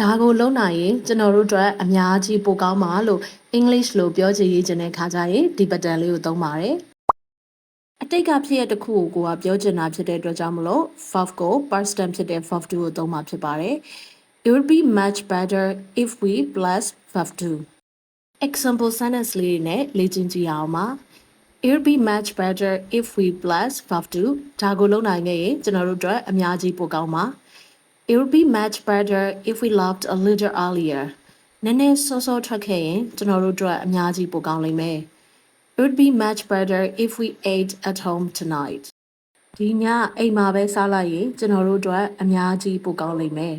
ဒါကိုလုံနိုင်ရင်ကျွန်တော်တို့အတွက်အများကြီးပိုကောင်းပါလို့ English လို့ပြောချင်ရေးချင်တဲ့ခါကြရင်ဒီ button လေးကိုသုံးပါတယ်အတိတ်ကဖြစ်ရတဲ့တစ်ခုကိုကိုကပြောချင်တာဖြစ်တဲ့အတွက်ကြောင့်မလို့ verb ကို past tense ဖြစ်တဲ့ verb 2ကိုသုံးမှာဖြစ်ပါတယ် It would be much better if we plus verb 2 example sentence လေးတွေနဲ့လေ့ကျင့်ကြည့်အောင်ပါ It would be much better if we plus verb 2ဒါကိုလုံနိုင်ခဲ့ရင်ကျွန်တော်တို့အတွက်အများကြီးပိုကောင်းပါ It would be much better if we left a little earlier နည်းနည်းစောစောထွက်ခဲ့ရင်ကျွန်တော်တို့အတွက်အများကြီးပိုကောင်းလိမ့်မယ် It would be much better if we ate at home tonight ဒီညအိမ်မှာပဲစားလိုက်ရင်ကျွန်တော်တို့အတွက်အများကြီးပိုကောင်းလိမ့်မယ်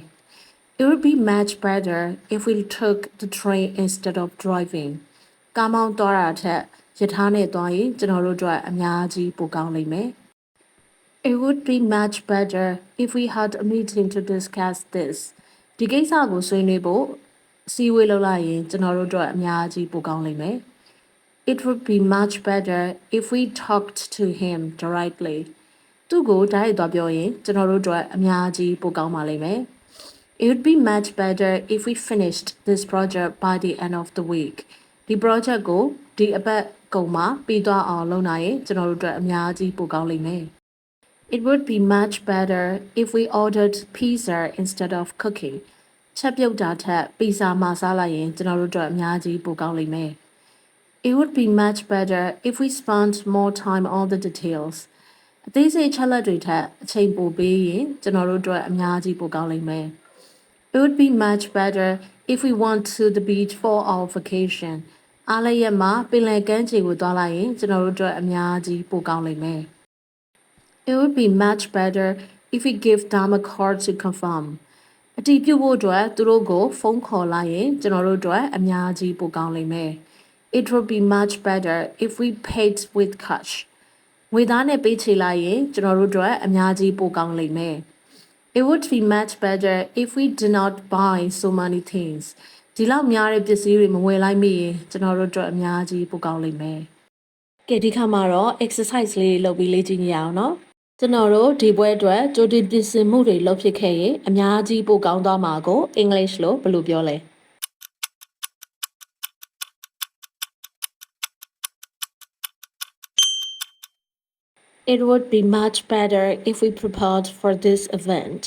It would be much better if we took the train instead of driving ကားမောင်းသွားတာထက်ရထားနဲ့သွားရင်ကျွန်တော်တို့အတွက်အများကြီးပိုကောင်းလိမ့်မယ် It would be much better if we had a meeting to discuss this ဒီကိစ္စကိုဆွေးနွေးဖို့အစည်းအဝေးလုပ်လိုက်ရင်ကျွန်တော်တို့အတွက်အများကြီးပိုကောင်းလိမ့်မယ် It would be much better if we talked to him directly သူ့ကိုတိုက်ရိုက်သွားပြောရင်ကျွန်တော်တို့အတွက်အများကြီးပိုကောင်းပါလိမ့်မယ် It would be much better if we finished this project by the end of the week ဒီ project ကိုဒီအပတ်ကုန်မှာပြီးသွားအောင်လုပ်နိုင်ရင်ကျွန်တော်တို့အတွက်အများကြီးပိုကောင်းလိမ့်မယ် It would be much better if we ordered pizza instead of cooking ချက်ပြုတ်တာထက်ပီဇာမှာစားလိုက်ရင်ကျွန်တော်တို့အတွက်အများကြီးပိုကောင်းလိမ့်မယ် It would be much better if we spent more time on the details အသေးစိတ်ချက်လက်တွေထက်အချိန်ပိုပေးရင်ကျွန်တော်တို့အတွက်အများကြီးပိုကောင်းလိမ့်မယ် It would be much better if we went to the beach for our vacation အားလည်းရက်မှာပင်လယ်ကမ်းခြေကိုသွားလိုက်ရင်ကျွန်တော်တို့အတွက်အများကြီးပိုကောင်းလိမ့်မယ် It would be much better if we give them a call to confirm အတည်ပြုဖို့အတွက်သူတို့ကိုဖုန်းခေါ်လိုက်ရင်ကျွန်တော်တို့အတွက်အများကြီးပိုကောင်းလိမ့်မယ် It would be much better if we paid with cash ငွေသားနဲ့ပေးချေလိုက်ရင်ကျွန်တော်တို့အတွက်အများကြီးပိုကောင်းလိမ့်မယ် It would be much better if we did not buy so many things ဒီလောက်များတဲ့ပစ္စည်းတွေမဝယ်လိုက်မိရင်ကျွန်တော်တို့အတွက်အများကြီးပိုကောင်းလိမ့်မယ်ကဲဒီခါမှာတော့ exercise လေးလုပ်ပြီးလေ့ကျင့်ကြရအောင်နော် ကျွန်တော်တို့ဒီပွဲအတွက်ကြိုတင်ပြင်ဆင်မှုတွေလုပ်ဖြစ်ခဲ့ရင်အများကြီးပိုကောင်းသွားမှာကို English လို့ဘယ်လိုပြောလဲ It would be much better if we prepared for this event.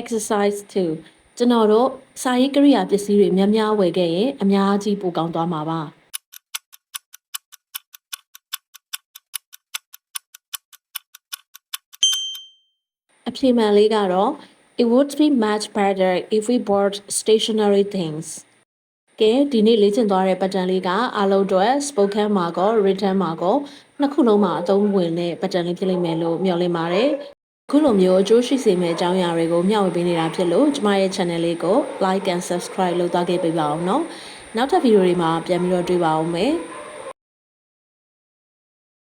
Exercise 2 ကျွန်တော်တို့စာရေးကိရိယာပစ္စည်းတွေများများဝယ်ခဲ့ရင်အများကြီးပိုကောင်းသွားမှာပါ အဖြေမှန်လေးကတော့ It would be much better if we bought stationary things ကဲဒီနေ့လေ့ကျင့်သွားတဲ့ pattern လေးကအားလုံးအတွက် spoken မှာကော written မှာကောနှစ်ခုလုံးမှာအသုံးဝင်တဲ့ pattern လေးဖြစ်လိမ့်မယ်လို့မျှော်လင့်ပါတယ်ခုလိုမျိုးအကျိုးရှိစေမယ့်အကြောင်းအရာတွေကိုမျှဝေပေးနေတာဖြစ်လို့ကျမရဲ့ channel လေးကို like and subscribe လုပ်သွားခဲ့ပေးပါအောင်နော်နောက်ထပ်ဗီဒီယိုတွေမှာပြန်ပြီးတော့တွေ့ပါအောင်မယ်